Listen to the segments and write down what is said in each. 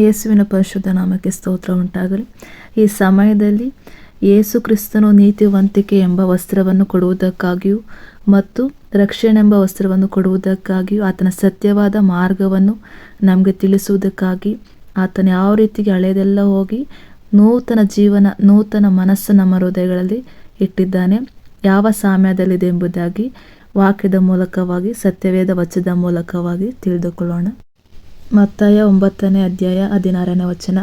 ಯೇಸುವಿನ ಪರಿಶುದ್ಧ ನಾಮಕ್ಕೆ ಸ್ತೋತ್ರ ಉಂಟಾಗಲಿ. ಈ ಸಮಯದಲ್ಲಿ ಯೇಸು ಕ್ರಿಸ್ತನು ನೀತಿವಂತಿಕೆ ಎಂಬ ವಸ್ತ್ರವನ್ನು ಕೊಡುವುದಕ್ಕಾಗಿಯೂ ಮತ್ತು ರಕ್ಷಣೆ ಎಂಬ ವಸ್ತ್ರವನ್ನು ಕೊಡುವುದಕ್ಕಾಗಿಯೂ ಆತನ ಸತ್ಯವಾದ ಮಾರ್ಗವನ್ನು ನಮಗೆ ತಿಳಿಸುವುದಕ್ಕಾಗಿ ಆತನ ಯಾವ ರೀತಿಗೆ ಹಳೆಯದೆಲ್ಲ ಹೋಗಿ ನೂತನ ಜೀವನ, ನೂತನ ಮನಸ್ಸು ನಮ್ಮ ಹೃದಯಗಳಲ್ಲಿ ಇಟ್ಟಿದ್ದಾನೆ, ಯಾವ ಸಾಮ್ಯದಲ್ಲಿದೆ ಎಂಬುದಾಗಿ ವಾಕ್ಯದ ಮೂಲಕವಾಗಿ, ಸತ್ಯವೇದ ವಚದ ಮೂಲಕವಾಗಿ ತಿಳಿದುಕೊಳ್ಳೋಣ. ಮತ್ತಾಯ ಒಂಬತ್ತನೇ ಅಧ್ಯಾಯ ಹದಿನಾರನೇ ವಚನ.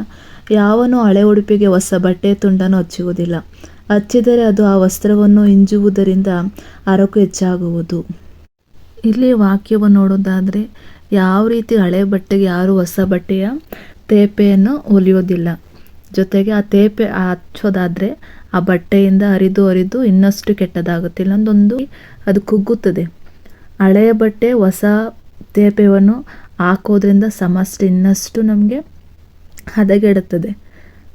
ಯಾವನು ಹಳೆ ಉಡುಪಿಗೆ ಹೊಸ ಬಟ್ಟೆ ತುಂಡನ್ನು ಹಚ್ಚುವುದಿಲ್ಲ ಹಚ್ಚಿದರೆ ಅದು ಆ ವಸ್ತ್ರವನ್ನು ಹಿಂಜುವುದರಿಂದ ಅರಕು ಹೆಚ್ಚಾಗುವುದು. ಇಲ್ಲಿ ವಾಕ್ಯವನ್ನು ನೋಡೋದಾದರೆ ಯಾವ ರೀತಿ ಹಳೆ ಬಟ್ಟೆಗೆ ಯಾರು ಹೊಸ ಬಟ್ಟೆಯ ತೇಪೆಯನ್ನು ಹೊಲಿಯೋದಿಲ್ಲ ಜೊತೆಗೆ ಆ ತೇಪೆ ಹಚ್ಚೋದಾದರೆ, ಆ ಬಟ್ಟೆಯಿಂದ ಹರಿದು ಹರಿದು ಇನ್ನಷ್ಟು ಕೆಟ್ಟದಾಗುತ್ತೆ. ಇಲ್ಲೊಂದೊಂದು ಅದು ಕುಗ್ಗುತ್ತದೆ. ಹಳೆಯ ಬಟ್ಟೆ ಹೊಸ ತೇಪೆಯನ್ನು ಹಾಕೋದ್ರಿಂದ ಸಮಸ್ಯೆ ಇನ್ನಷ್ಟು ನಮಗೆ ಹದಗೆಡುತ್ತದೆ.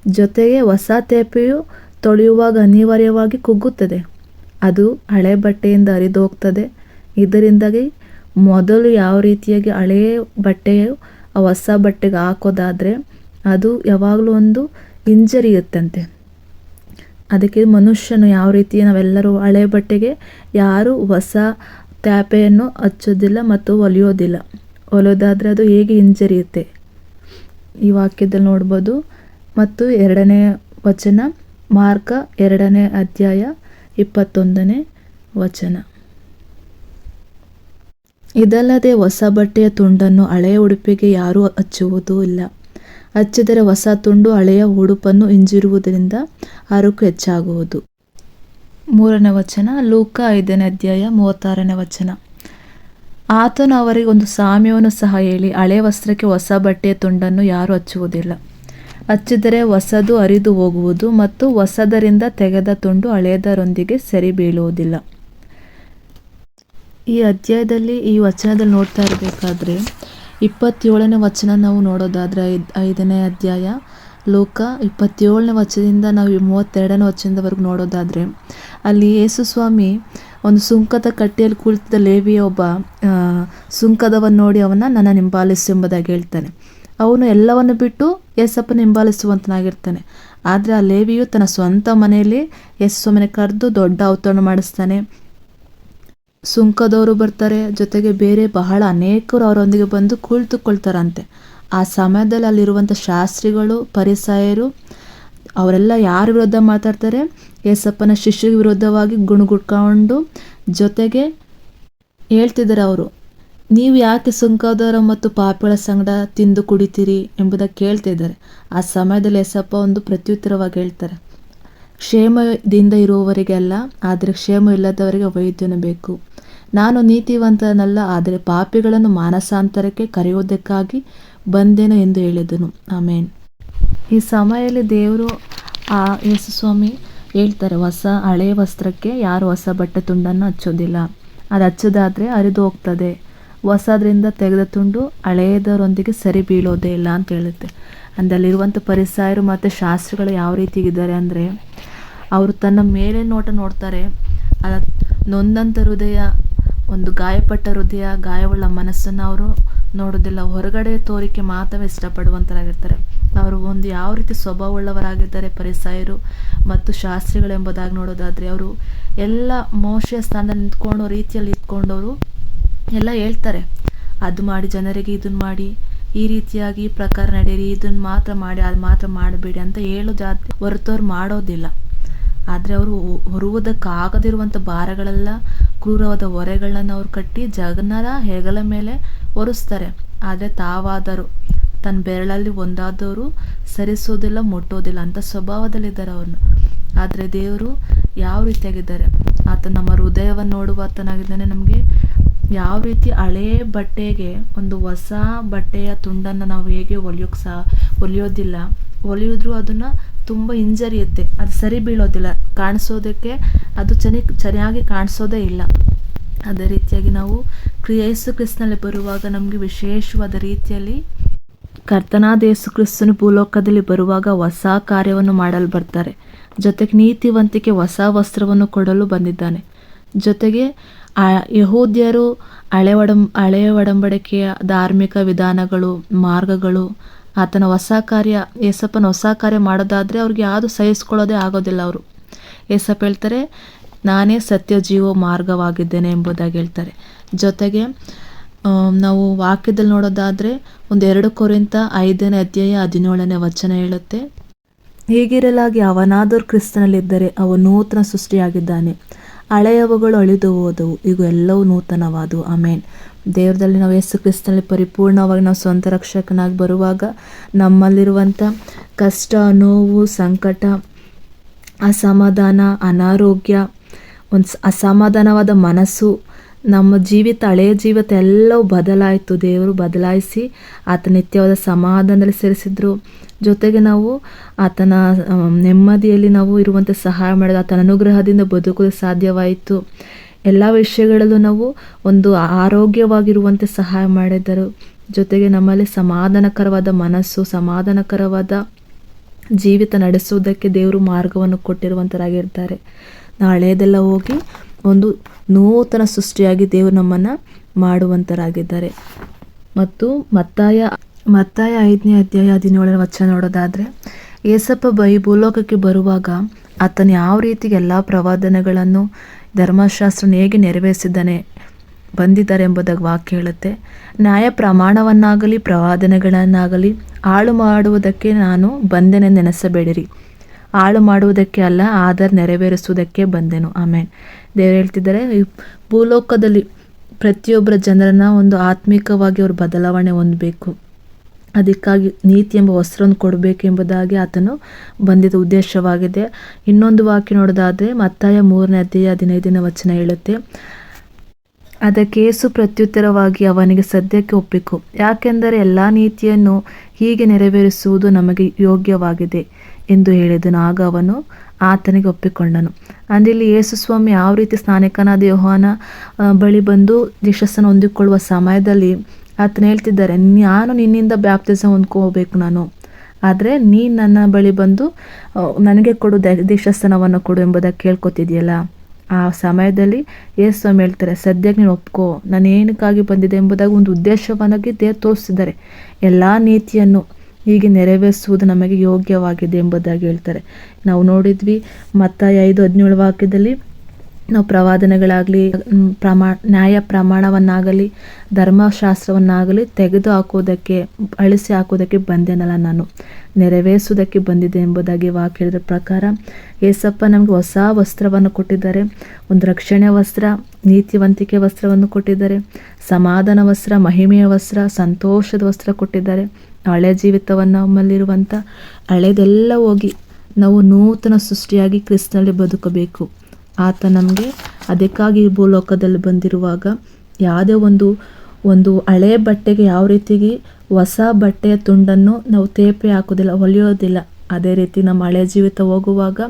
ಜೊತೆಗೆ ಹೊಸ ತೇಪೆಯು ತೊಳೆಯುವಾಗ ಅನಿವಾರ್ಯವಾಗಿ ಕುಗ್ಗುತ್ತದೆ. ಅದು ಹಳೆ ಬಟ್ಟೆಯಿಂದ ಹರಿದು ಹೋಗ್ತದೆ. ಇದರಿಂದಾಗಿ ಮೊದಲು ಯಾವ ರೀತಿಯಾಗಿ ಹಳೆಯ ಬಟ್ಟೆಯು ಆ ಹೊಸ ಬಟ್ಟೆಗೆ ಹಾಕೋದಾದರೆ ಅದು ಯಾವಾಗಲೂ ಒಂದು ಹಿಂಜರಿಯುತ್ತಂತೆ. ಅದಕ್ಕೆ ಮನುಷ್ಯನು ಯಾವ ರೀತಿ ನಾವೆಲ್ಲರೂ ಹಳೆ ಬಟ್ಟೆಗೆ ಯಾರು ಹೊಸ ತ್ಯಾಪೆಯನ್ನು ಹಚ್ಚೋದಿಲ್ಲ ಮತ್ತು ಹೊಲಿಯೋದಿಲ್ಲ. ಹೊಲಿಯೋದಾದರೆ ಅದು ಹೇಗೆ ಹಿಂಜರಿಯುತ್ತೆ? ಈ ವಾಕ್ಯದಲ್ಲಿ ನೋಡ್ಬೋದು, ಮತ್ತು ಎರಡನೇ ವಚನ, ಮಾರ್ಕ ಎರಡನೇ ಅಧ್ಯಾಯ ಇಪ್ಪತ್ತೊಂದನೇ ವಚನ. ಇದಲ್ಲದೆ ಹೊಸ ಬಟ್ಟೆಯ ತುಂಡನ್ನು ಹಳೆಯ ಉಡುಪಿಗೆ ಯಾರೂ ಹಚ್ಚುವುದೂ ಇಲ್ಲ. ಹಚ್ಚಿದರೆ ಹೊಸ ತುಂಡು ಹಳೆಯ ಉಡುಪನ್ನು ಹಿಂಜಿರುವುದರಿಂದ ಹರಕು ಹೆಚ್ಚಾಗುವುದು. ಮೂರನೇ ವಚನ, ಲೂಕ ಐದನೇ ಅಧ್ಯಾಯ ಮೂವತ್ತಾರನೇ ವಚನ. ಆತನು ಅವರಿಗೆ ಒಂದು ಸಾಮ್ಯವನ್ನು ಸಹ ಹೇಳಿ, ಹಳೆ ವಸ್ತ್ರಕ್ಕೆ ಹೊಸ ಬಟ್ಟೆಯ ತುಂಡನ್ನು ಯಾರೂ ಹಚ್ಚುವುದಿಲ್ಲ. ಹಚ್ಚಿದರೆ ಹೊಸದು ಹರಿದು ಹೋಗುವುದು ಮತ್ತು ಹೊಸದರಿಂದ ತೆಗೆದ ತುಂಡು ಹಳೆಯದರೊಂದಿಗೆ ಸರಿ ಬೀಳುವುದಿಲ್ಲ. ಈ ಅಧ್ಯಾಯದಲ್ಲಿ ಈ ವಚನದಲ್ಲಿ ನೋಡ್ತಾ ಇರಬೇಕಾದ್ರೆ, ಇಪ್ಪತ್ತೇಳನೇ ವಚನ ನಾವು ನೋಡೋದಾದರೆ ಐದು, ಐದನೇ ಅಧ್ಯಾಯ, ಲೋಕ ಇಪ್ಪತ್ತೇಳನೇ ವಚನದಿಂದ ನಾವು ಮೂವತ್ತೆರಡನೇ ವಚನದವರೆಗೂ ನೋಡೋದಾದರೆ, ಅಲ್ಲಿ ಯೇಸು ಸ್ವಾಮಿ ಒಂದು ಸುಂಕದ ಕಟ್ಟೆಯಲ್ಲಿ ಕುಳಿತಿದ್ದ ಲೇವಿಯ ಒಬ್ಬ ಸುಂಕದವನ್ನು ನೋಡಿ ಅವನ ನನ್ನ ನಿಂಬಾಲಿಸು ಎಂಬುದಾಗಿ ಹೇಳ್ತಾನೆ. ಅವನು ಎಲ್ಲವನ್ನು ಬಿಟ್ಟು ಯೇಸಪ್ಪನ ಹಿಂಬಾಲಿಸುವಂತನಾಗಿರ್ತಾನೆ ಆದರೆ ಆ ಲೇವಿಯು ತನ್ನ ಸ್ವಂತ ಮನೆಯಲ್ಲಿ ಎಸ್ ಸ್ವಾಮಿನ ಕರೆದು ದೊಡ್ಡ ಔತಣ ಮಾಡಿಸ್ತಾನೆ. ಸುಂಕದವರು ಬರ್ತಾರೆ, ಜೊತೆಗೆ ಬೇರೆ ಬಹಳ ಅನೇಕರು ಅವರೊಂದಿಗೆ ಬಂದು ಕುಳಿತುಕೊಳ್ತಾರಂತೆ. ಆ ಸಮಯದಲ್ಲಿ ಅಲ್ಲಿರುವಂಥ ಶಾಸ್ತ್ರಿಗಳು, ಪರಿಸಾಯರು, ಅವರೆಲ್ಲ ಯಾರ ವಿರುದ್ಧ ಮಾತಾಡ್ತಾರೆ? ಯೇಸಪ್ಪನ ಶಿಷ್ಯರಿಗೆ ವಿರುದ್ಧವಾಗಿ ಗುಣಗುಟ್ಕೊಂಡು ಜೊತೆಗೆ ಹೇಳ್ತಿದ್ದಾರೆ ಅವರು, ನೀವು ಯಾಕೆ ಸುಂಕದವರ ಮತ್ತು ಪಾಪಿಗಳ ಸಂಗಡ ತಿಂದು ಕುಡಿತೀರಿ? ಎಂಬುದಾಗಿ ಕೇಳ್ತಿದ್ದಾರೆ ಆ ಸಮಯದಲ್ಲಿ ಯೇಸಪ್ಪ ಒಂದು ಪ್ರತ್ಯುತ್ತರವಾಗಿ ಹೇಳ್ತಾರೆ, ಕ್ಷೇಮದಿಂದ ಇರುವವರಿಗೆಲ್ಲ, ಆದರೆ ಕ್ಷೇಮ ಇಲ್ಲದವರಿಗೆ ವೈದ್ಯನು ಬೇಕು. ನಾನು ನೀತಿವಂತನಲ್ಲ, ಆದರೆ ಪಾಪಿಗಳನ್ನು ಮಾನಸಾಂತರಕ್ಕೆ ಕರೆಯುವುದಕ್ಕಾಗಿ ಬಂದೆನು ಎಂದು ಹೇಳಿದನು. ಆಮೇನ್. ಈ ಸಮಯದಲ್ಲಿ ದೇವರು ಆ ಯೇಸು ಸ್ವಾಮಿ ಹೇಳ್ತಾರೆ ಹೊಸ ಹಳೆ ವಸ್ತ್ರಕ್ಕೆ ಯಾರು ಹೊಸ ಬಟ್ಟೆ ತುಂಡನ್ನು ಹಚ್ಚೋದಿಲ್ಲ. ಅದು ಹಚ್ಚೋದಾದರೆ ಹರಿದು ಹೋಗ್ತದೆ. ಹೊಸದ್ರಿಂದ ತೆಗೆದ ತುಂಡು ಹಳೆಯದರೊಂದಿಗೆ ಸರಿ ಬೀಳೋದೇ ಇಲ್ಲ ಅಂತ ಹೇಳುತ್ತೆ. ಅಂದಲ್ಲಿರುವಂಥ ಪರಿಸಾಯರು ಮತ್ತು ಶಾಸ್ತ್ರಗಳು ಯಾವ ರೀತಿ ಇದ್ದಾರೆ ಅಂದರೆ, ಅವರು ತನ್ನ ಮೇಲೆ ನೋಟ ನೋಡ್ತಾರೆ. ಅದ ನೊಂದಂಥ ಹೃದಯ, ಒಂದು ಗಾಯಪಟ್ಟ ಹೃದಯ, ಗಾಯವುಳ್ಳ ಮನಸ್ಸನ್ನು ಅವರು ನೋಡೋದಿಲ್ಲ. ಹೊರಗಡೆ ತೋರಿಕೆ ಮಾತ್ರ ಇಷ್ಟಪಡುವಂತರಾಗಿರ್ತಾರೆ. ಅವರು ಒಂದು ಯಾವ ರೀತಿ ಸ್ವಭಾವವುಳ್ಳವರಾಗಿದ್ದಾರೆ ಪರಿಸಾಯರು ಮತ್ತು ಶಾಸ್ತ್ರಿಗಳೆಂಬುದಾಗಿ ನೋಡೋದಾದರೆ ಅವರು ಎಲ್ಲ ಮೋಶೆಯ ಸ್ಥಾನ ನಿಂತ್ಕೊಂಡು ರೀತಿಯಲ್ಲಿ ಇಟ್ಕೊಂಡವರು ಎಲ್ಲ ಹೇಳ್ತಾರೆ, ಅದು ಮಾಡಿ ಜನರಿಗೆ, ಇದನ್ನು ಮಾಡಿ, ಈ ರೀತಿಯಾಗಿ ಈ ಪ್ರಕಾರ ನಡೆಯಿರಿ, ಇದನ್ನು ಮಾತ್ರ ಮಾಡಿ, ಅದು ಮಾತ್ರ ಮಾಡಬೇಡಿ ಅಂತ ಹೇಳೋ ಜಾತಿ ಹೊರತವ್ರು ಮಾಡೋದಿಲ್ಲ. ಆದರೆ ಅವರು ಹೊರುವುದಕ್ಕಾಗದಿರುವಂಥ ಭಾರಗಳೆಲ್ಲ, ಕ್ರೂರವಾದ ಹೊರೆಗಳನ್ನು ಅವ್ರು ಕಟ್ಟಿ ಜಗನ್ನರ ಹೆಗಲ ಮೇಲೆ ಹೊರಿಸ್ತಾರೆ ಆದರೆ ತಾವಾದರೂ ತನ್ನ ಬೆರಳಲ್ಲಿ ಒಂದಾದವರು ಸರಿಸೋದಿಲ್ಲ, ಮುಟ್ಟೋದಿಲ್ಲ ಅಂತ ಸ್ವಭಾವದಲ್ಲಿದ್ದಾರೆ ಅವನು. ಆದರೆ ದೇವರು ಯಾವ ರೀತಿಯಾಗಿದ್ದಾರೆ? ಆತ ನಮ್ಮ ಹೃದಯವನ್ನು ನೋಡುವ ಆತನಾಗಿದ್ದಾನೆ ನಮಗೆ. ಯಾವ ರೀತಿ ಹಳೇ ಬಟ್ಟೆಗೆ, ಒಂದು ಹೊಸ ಬಟ್ಟೆಯ ತುಂಡನ್ನು ನಾವು ಹೇಗೆ ಹೊಲಿಯೋಕ್ಕೆ ಸಹ ಹೊಲಿಯೋದಿಲ್ಲ. ಹೊಲಿಯೋದ್ರು ಅದನ್ನು ತುಂಬ ಹಿಂಜರಿಯುತ್ತೆ ಅದು ಸರಿ ಬೀಳೋದಿಲ್ಲ. ಕಾಣಿಸೋದಕ್ಕೆ ಅದು ಚೆನ್ನಾಗಿ ಚೆನ್ನಾಗಿ ಕಾಣಿಸೋದೇ ಇಲ್ಲ. ಅದೇ ರೀತಿಯಾಗಿ ನಾವು ಕ್ರಿಯೇಸು ಕ್ರಿಸ್ತನಲ್ಲಿ ಬರುವಾಗ ನಮಗೆ ವಿಶೇಷವಾದ ರೀತಿಯಲ್ಲಿ ಕರ್ತನಾದ ಯೇಸು ಕ್ರಿಸ್ತನು ಭೂಲೋಕದಲ್ಲಿ ಬರುವಾಗ ಹೊಸ ಕಾರ್ಯವನ್ನು ಮಾಡಲು ಬರ್ತಾರೆ. ಜೊತೆಗೆ ನೀತಿವಂತಿಕೆ ಹೊಸ ವಸ್ತ್ರವನ್ನು ಕೊಡಲು ಬಂದಿದ್ದಾನೆ. ಜೊತೆಗೆ ಆ ಯಹೂದ್ಯರು ಹಳೆ ಒಡಂ ಹಳೆಯ ಒಡಂಬಡಿಕೆಯ ಧಾರ್ಮಿಕ ವಿಧಾನಗಳು, ಮಾರ್ಗಗಳು, ಆತನ ಹೊಸ ಕಾರ್ಯ, ಏಸಪ್ಪನ ಹೊಸ ಕಾರ್ಯ ಮಾಡೋದಾದರೆ ಅವ್ರಿಗೆ ಯಾವುದು ಸಹಿಸ್ಕೊಳ್ಳೋದೇ ಆಗೋದಿಲ್ಲ ಅವರು. ಏಸಪ್ಪ ಹೇಳ್ತಾರೆ, ನಾನೇ ಸತ್ಯ ಜೀವ ಮಾರ್ಗವಾಗಿದ್ದೇನೆ ಎಂಬುದಾಗಿ ಹೇಳ್ತಾರೆ. ಜೊತೆಗೆ ನಾವು ವಾಕ್ಯದಲ್ಲಿ ನೋಡೋದಾದರೆ ಒಂದು ಎರಡು ಕೊರಿಂತ ಐದನೇ ಅಧ್ಯಾಯ ಹದಿನೇಳನೇ ವಚನ ಹೇಳುತ್ತೆ. ಹೀಗಿರಲಾಗಿ ಅವನಾದರೂ ಕ್ರಿಸ್ತನಲ್ಲಿದ್ದರೆ ಅವ ನೂತನ ಸೃಷ್ಟಿಯಾಗಿದ್ದಾನೆ. ಹಳೆಯವುಗಳು ಅಳಿದು ಹೋದವು ಈಗ ಎಲ್ಲವೂ ನೂತನವಾದವು. ಆಮೇನ್. ದೇವರಲ್ಲಿ ನಾವು ಯೇಸು ಕ್ರಿಸ್ತನಲ್ಲಿ ಪರಿಪೂರ್ಣವಾಗಿ ನಾವು ಸ್ವಂತ ರಕ್ಷಕನಾಗಿ ಬರುವಾಗ ನಮ್ಮಲ್ಲಿರುವಂಥ ಕಷ್ಟ, ನೋವು, ಸಂಕಟ, ಅಸಮಾಧಾನ, ಅನಾರೋಗ್ಯ, ಒಂದು ಅಸಮಾಧಾನವಾದ ಮನಸ್ಸು ನಮ್ಮ ಜೀವಿತ, ಹಳೆಯ ಜೀವಿತ ಎಲ್ಲವೂ ಬದಲಾಯಿತು. ದೇವರು ಬದಲಾಯಿಸಿ ಆತ ನಿತ್ಯವಾದ ಸಮಾಧಾನದಲ್ಲಿ ಸೇರಿಸಿದ್ರು. ಜೊತೆಗೆ ನಾವು ಆತನ ನೆಮ್ಮದಿಯಲ್ಲಿ ನಾವು ಇರುವಂತೆ ಸಹಾಯ ಮಾಡಿದ ಆತನ ಅನುಗ್ರಹದಿಂದ ಬದುಕಲು ಸಾಧ್ಯವಾಯಿತು. ಎಲ್ಲ ವಿಷಯಗಳಲ್ಲೂ ನಾವು ಒಂದು ಆರೋಗ್ಯವಾಗಿರುವಂತೆ ಸಹಾಯ ಮಾಡಿದರು. ಜೊತೆಗೆ ನಮ್ಮಲ್ಲಿ ಸಮಾಧಾನಕರವಾದ ಮನಸ್ಸು, ಸಮಾಧಾನಕರವಾದ ಜೀವಿತ ನಡೆಸುವುದಕ್ಕೆ ದೇವರು ಮಾರ್ಗವನ್ನು ಕೊಟ್ಟಿರುವಂಥರಾಗಿರ್ತಾರೆ ನಾವು ಹಳೆಯದೆಲ್ಲ ಹೋಗಿ ಒಂದು ನೂತನ ಸೃಷ್ಟಿಯಾಗಿ ದೇವರು ನಮ್ಮನ್ನು ಮಾಡುವಂತರಾಗಿದ್ದಾರೆ. ಮತ್ತು ಮತ್ತಾಯ ಮತ್ತಾಯ ಐದನೇ ಅಧ್ಯಾಯ ಹದಿನೇಳರ ವಚನ ನೋಡೋದಾದರೆ, ಏಸಪ್ಪ ಬೈ, ಭೂಲೋಕಕ್ಕೆ ಬರುವಾಗ ಆತನ ಯಾವ ರೀತಿ ಎಲ್ಲ ಪ್ರವಾದನೆಗಳನ್ನು ಧರ್ಮಶಾಸ್ತ್ರನ ಹೇಗೆ ನೆರವೇರಿಸಿದ್ದಾನೆ ಬಂದಿದ್ದಾರೆ ಎಂಬುದಾಗಿ ವಾಕ್ಯ ಹೇಳುತ್ತೆ. ನ್ಯಾಯ ಪ್ರಮಾಣವನ್ನಾಗಲಿ, ಪ್ರವಾದನೆಗಳನ್ನಾಗಲಿ ಹಾಳು ಮಾಡುವುದಕ್ಕೆ ನಾನು ಬಂದೆನೆ ನೆನೆಸಬೇಡಿರಿ. ಹಾಳು ಮಾಡುವುದಕ್ಕೆ ಅಲ್ಲ, ಆಧಾರ್ ನೆರವೇರಿಸುವುದಕ್ಕೆ ಬಂದೆನು. ಆಮೇಲೆ ದೇವರು ಹೇಳ್ತಿದ್ದಾರೆ, ಈ ಭೂಲೋಕದಲ್ಲಿ ಪ್ರತಿಯೊಬ್ಬರ ಜನರನ್ನ ಒಂದು ಆತ್ಮಿಕವಾಗಿ ಅವರು ಬದಲಾವಣೆ ಹೊಂದಬೇಕು. ಅದಕ್ಕಾಗಿ ನೀತಿ ಎಂಬ ವಸ್ತ್ರವನ್ನು ಕೊಡಬೇಕೆಂಬುದಾಗಿ ಆತನು ಬಂದಿದ್ದ ಉದ್ದೇಶವಾಗಿದೆ. ಇನ್ನೊಂದು ವಾಕ್ಯ ನೋಡೋದಾದರೆ, ಮತ್ತಾಯ ಮೂರನೇ ಅಧ್ಯಾಯ ಹದಿನೈದನೇ ವಚನ ಹೇಳುತ್ತೆ, ಅದಕ್ಕೆ ಏಸು ಪ್ರತ್ಯುತ್ತರವಾಗಿ ಅವನಿಗೆ ಸದ್ಯಕ್ಕೆ ಒಪ್ಪಿಕೊ. ಯಾಕೆಂದರೆ ಎಲ್ಲ ನೀತಿಯನ್ನು ಹೀಗೆ ನೆರವೇರಿಸುವುದು ನಮಗೆ ಯೋಗ್ಯವಾಗಿದೆ ಎಂದು ಹೇಳಿದನು. ಆಗ ಅವನು ಆತನಿಗೆ ಒಪ್ಪಿಕೊಂಡನು. ಅಂದ್ರೆ ಇಲ್ಲಿ ಯೇಸು ಸ್ವಾಮಿ ಯಾವ ರೀತಿ ಸ್ನಾನಿಕನಾದ ಯೋಹಾನ ಬಳಿ ಬಂದು ಯಶಸ್ಸನ್ನು ಹೊಂದಿಕೊಳ್ಳುವ ಸಮಯದಲ್ಲಿ ಆತನ ಹೇಳ್ತಿದ್ದಾರೆ, ನಾನು ನಿನ್ನಿಂದ ಬ್ಯಾಪ್ತಿಸ ಹೊಂದ್ಕೋಬೇಕು ನಾನು. ಆದರೆ ನೀನು ನನ್ನ ಬಳಿ ಬಂದು ನನಗೆ ಕೊಡು ದ- ದೀಕ್ಷಾಸ್ಥಾನವನ್ನು ಕೊಡು ಎಂಬುದಾಗಿ ಕೇಳ್ಕೊತಿದ್ಯಲ್ಲ? ಆ ಸಮಯದಲ್ಲಿ ಯೇಸು ಸ್ವಾಮಿ ಹೇಳ್ತಾರೆ, ಸದ್ಯಕ್ಕೆ ನೀನು ಒಪ್ಕೋ. ನಾನು ಏನಕ್ಕಾಗಿ ಬಂದಿದೆ ಎಂಬುದಾಗಿ ಒಂದು ಉದ್ದೇಶವನ್ನಾಗಿ ದೇವ್ರು ತೋರಿಸಿದ್ದಾರೆ. ಎಲ್ಲ ನೀತಿಯನ್ನು ಹೀಗೆ ನೆರವೇರಿಸುವುದು ನಮಗೆ ಯೋಗ್ಯವಾಗಿದೆ ಎಂಬುದಾಗಿ ಹೇಳ್ತಾರೆ. ನಾವು ನೋಡಿದ್ವಿ ಮತ್ತಾಯ ಐದು ಹದಿನೇಳು ವಾಕ್ಯದಲ್ಲಿ ನಾವು ಪ್ರವಾದನೆಗಳಾಗಲಿ ಪ್ರಮಾ, ನ್ಯಾಯ ಪ್ರಮಾಣವನ್ನಾಗಲಿ, ಧರ್ಮಶಾಸ್ತ್ರವನ್ನಾಗಲಿ ತೆಗೆದು ಹಾಕುವುದಕ್ಕೆ ಅಳಿಸಿ ಹಾಕುವುದಕ್ಕೆ ಬಂದೆನಲ್ಲ ನಾನು. ನೆರವೇರಿಸುವುದಕ್ಕೆ ಬಂದಿದೆ ಎಂಬುದಾಗಿ ವಾಕ್ ಹೇಳಿದ ಪ್ರಕಾರ, ಏಸಪ್ಪ ನಮಗೆ ಹೊಸ ವಸ್ತ್ರವನ್ನು ಕೊಟ್ಟಿದ್ದಾರೆ. ಒಂದು ರಕ್ಷಣೆ ವಸ್ತ್ರ, ನೀತಿವಂತಿಕೆ ವಸ್ತ್ರವನ್ನು ಕೊಟ್ಟಿದ್ದಾರೆ. ಸಮಾಧಾನ ವಸ್ತ್ರ, ಮಹಿಮೆಯ ವಸ್ತ್ರ, ಸಂತೋಷದ ವಸ್ತ್ರ ಕೊಟ್ಟಿದ್ದಾರೆ. ಹಳೆ ಜೀವಿತವನ್ನು ನಮ್ಮಲ್ಲಿರುವಂಥ ಹಳೆದೆಲ್ಲ ಹೋಗಿ ನಾವು ನೂತನ ಸೃಷ್ಟಿಯಾಗಿ ಕ್ರಿಸ್ತನಲ್ಲಿ ಬದುಕಬೇಕು. ಆತ ನಮಗೆ ಅದಕ್ಕಾಗಿ ಭೂಲೋಕದಲ್ಲಿ ಬಂದಿರುವಾಗ ಯಾವುದೇ ಒಂದು ಒಂದು ಹಳೆ ಬಟ್ಟೆಗೆ ಯಾವ ರೀತಿಗೆ ಹೊಸ ಬಟ್ಟೆಯ ತುಂಡನ್ನು ನಾವು ತೇಪೆ ಹಾಕೋದಿಲ್ಲ ಹೊಲಿಯೋದಿಲ್ಲ. ಅದೇ ರೀತಿ ನಮ್ಮ ಹಳೆ ಜೀವಿತ ಹೋಗುವಾಗ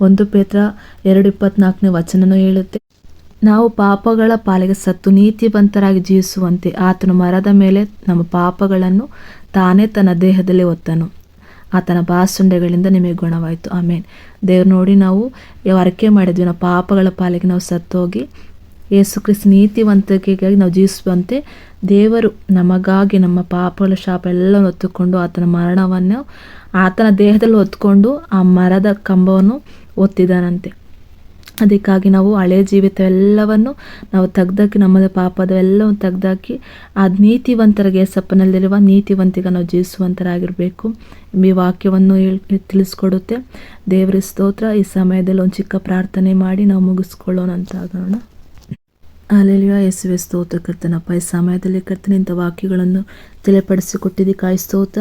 ಒಂದು ಪೇತ್ರ ಎರಡು ಇಪ್ಪತ್ನಾಲ್ಕನೇ ವಚನನೂ ಹೇಳುತ್ತೆ, ನಾವು ಪಾಪಗಳ ಪಾಲಿಗೆ ಸತ್ತು ನೀತಿವಂತರಾಗಿ ಜೀವಿಸುವಂತೆ ಆತನು ಮರದ ಮೇಲೆ ನಮ್ಮ ಪಾಪಗಳನ್ನು ತಾನೇ ತನ್ನ ದೇಹದಲ್ಲಿ ಒತ್ತನು ಆತನ ಬಾಸುಂಡೆಗಳಿಂದ ನಿಮಗೆ ಗುಣವಾಯಿತು. ಆಮೇನ್. ದೇವ್ರು ನೋಡಿ ನಾವು ಅರಕೆ ಮಾಡಿದ್ವಿ. ನಾವು ಪಾಪಗಳ ಪಾಲಿಗೆ ನಾವು ಸತ್ತೋಗಿ ಯೇಸು ಕ್ರಿಸ್ತ ನೀತಿವಂತಿಕೆಗಾಗಿ ನಾವು ಜೀವಿಸುವಂತೆ ದೇವರು ನಮಗಾಗಿ ನಮ್ಮ ಪಾಪಗಳ ಶಾಪ ಎಲ್ಲ ಹೊತ್ತುಕೊಂಡು ಆತನ ಮರಣವನ್ನು ಆತನ ದೇಹದಲ್ಲಿ ಹೊತ್ಕೊಂಡು ಆ ಮರದ ಕಂಬವನ್ನು ಒತ್ತಿದಾನಂತೆ. ಅದಕ್ಕಾಗಿ ನಾವು ಹಳೆಯ ಜೀವಿತ ಎಲ್ಲವನ್ನು ನಾವು ತೆಗ್ದಾಕಿ ನಮ್ಮದ ಪಾಪದ ಎಲ್ಲವನ್ನು ತೆಗ್ದಾಕಿ ಆ ನೀತಿವಂತರಿಗೆ ಸಪ್ಪನಲ್ಲಿರುವ ನೀತಿವಂತಿಗೆ ನಾವು ಜೀವಿಸುವಂತರಾಗಿರಬೇಕು. ಈ ವಾಕ್ಯವನ್ನು ತಿಳಿಸ್ಕೊಡುತ್ತೆ. ದೇವರ ಸ್ತೋತ್ರ. ಈ ಸಮಯದಲ್ಲಿ ಒಂದು ಚಿಕ್ಕ ಪ್ರಾರ್ಥನೆ ಮಾಡಿ ನಾವು ಮುಗಿಸ್ಕೊಳ್ಳೋಣ ಅಂತ ಆಗೋಣ. ಅಲೆಲಿಯ ಯೇಸುವೆ ಸ್ತೋತ್ರ ಕರ್ತನಪ್ಪ. ಈ ಸಮಯದಲ್ಲಿ ಕರ್ತನೆ ಇಂಥ ವಾಕ್ಯಗಳನ್ನು ತಿಳಿಪಡಿಸಿಕೊಟ್ಟಿದ್ದಿ ಕಾಯಿಸ್ತೋತ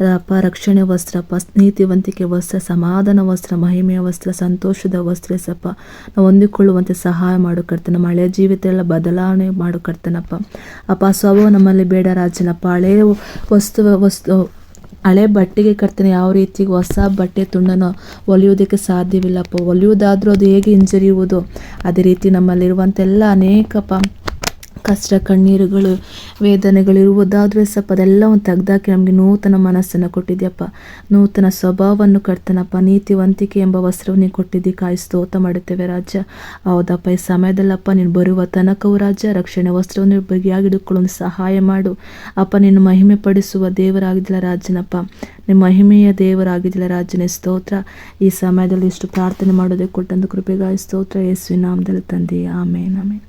ರಪ, ರಕ್ಷಣೆ ವಸ್ತ್ರ ಅಪ್ಪ ನೀತಿವಂತಿಕೆ ವಸ್ತ್ರ, ಸಮಾಧಾನ ವಸ್ತ್ರ, ಮಹಿಮೆಯ ವಸ್ತ್ರ, ಸಂತೋಷದ ವಸ್ತ್ರ ಸಪ್ಪ ನಾವು ಹೊಂದಿಕೊಳ್ಳುವಂತೆ ಸಹಾಯ ಮಾಡು ಕರ್ತನ ಹಳೆಯ ಜೀವಿತ ಎಲ್ಲ ಬದಲಾವಣೆ ಮಾಡು ಕರ್ತನಪ್ಪ ಅಪ್ಪ ಸ್ವಭಾವ ನಮ್ಮಲ್ಲಿ ಬೇಡ ರಾಜನಪ್ಪ ಹಳೆಯ ವಸ್ತು ವಸ್ತು ಹಳೆ ಬಟ್ಟೆಗೆ ಕರ್ತನೆ ಯಾವ ರೀತಿ ಹೊಸ ಬಟ್ಟೆ ತುಂಡನ್ನು ಒಲಿಯೋದಕ್ಕೆ ಸಾಧ್ಯವಿಲ್ಲಪ್ಪ ಒಲಿಯೋದಾದರೂ ಅದು ಹೇಗೆ ಹಿಂಜರಿಯುವುದು? ಅದೇ ರೀತಿ ನಮ್ಮಲ್ಲಿರುವಂಥ ಎಲ್ಲ ಅನೇಕಪ್ಪ ಕಷ್ಟ, ಕಣ್ಣೀರುಗಳು ವೇದನೆಗಳು ಇರುವುದಾದ್ರೆ ಸಪ್ಪ ಅದೆಲ್ಲವನ್ನು ತೆಗ್ದಾಕಿ ನಮಗೆ ನೂತನ ಮನಸ್ಸನ್ನು ಕೊಟ್ಟಿದ್ಯಪ್ಪ. ನೂತನ ಸ್ವಭಾವವನ್ನು ಕಟ್ತಾನಪ್ಪ. ನೀತಿವಂತಿಕೆ ಎಂಬ ವಸ್ತ್ರವನ್ನು ನೀನು ಕೊಟ್ಟಿದ್ದಿ. ಕಾಯಿ ಸ್ತೋತ ಮಾಡುತ್ತೇವೆ ರಾಜ್ಯ ಹೌದಪ್ಪ, ಈ ಸಮಯದಲ್ಲಪ್ಪ ನೀನು ಬರುವ ತನಕವು ರಾಜ್ಯ ರಕ್ಷಣೆ ವಸ್ತ್ರವನ್ನು ಬಗೆಯಾಗಿ ಸಹಾಯ ಮಾಡು. ಅಪ್ಪ, ನೀನು ಮಹಿಮೆ ಪಡಿಸುವ ದೇವರಾಗಿದ್ದಿಲ್ಲ ರಾಜನಪ್ಪ. ನಿಮ್ಮ ಮಹಿಮೆಯ ದೇವರಾಗಿದ್ದಿಲ್ಲ ರಾಜನೇ, ಸ್ತೋತ್ರ. ಈ ಸಮಯದಲ್ಲಿ ಇಷ್ಟು ಪ್ರಾರ್ಥನೆ ಮಾಡೋದೇ ಕೊಟ್ಟಂತ ಕೃಪೆಗಾಯಿ ಸ್ತೋತ್ರ. ಯೇಸುವಿನ ನಾಮದಲ್ಲಿ ತಂದೆ ಆಮೇನ್ ಆಮೇನ್.